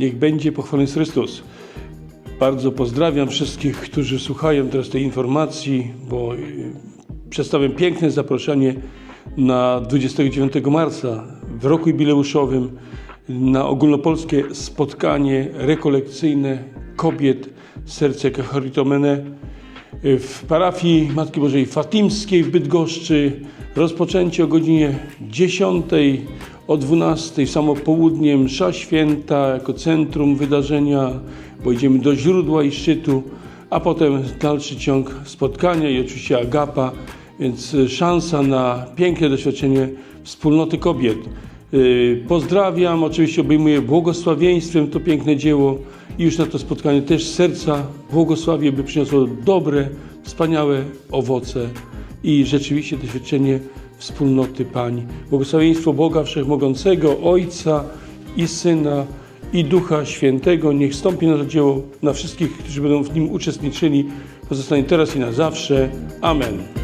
Niech będzie pochwalony Chrystus. Bardzo pozdrawiam wszystkich, którzy słuchają teraz tej informacji, bo y, przedstawiam piękne zaproszenie na 29 marca w roku jubileuszowym na ogólnopolskie spotkanie rekolekcyjne kobiet Serce Charitomene w parafii Matki Bożej Fatimskiej w Bydgoszczy. Rozpoczęcie o godzinie 10, o 12, samo południe msza święta jako centrum wydarzenia, bo idziemy do źródła i szczytu, a potem dalszy ciąg spotkania i oczywiście agapa, więc szansa na piękne doświadczenie wspólnoty kobiet. Yy, Pozdrawiam, oczywiście obejmuję błogosławieństwem to piękne dzieło i już na to spotkanie też serca błogosławię, by przyniosło dobre, wspaniałe owoce i rzeczywiście doświadczenie wspólnoty Pani. Błogosławieństwo Boga Wszechmogącego, Ojca i Syna i Ducha Świętego niech stąpi na to dzieło na wszystkich, którzy będą w nim uczestniczyli, pozostanie teraz i na zawsze. Amen.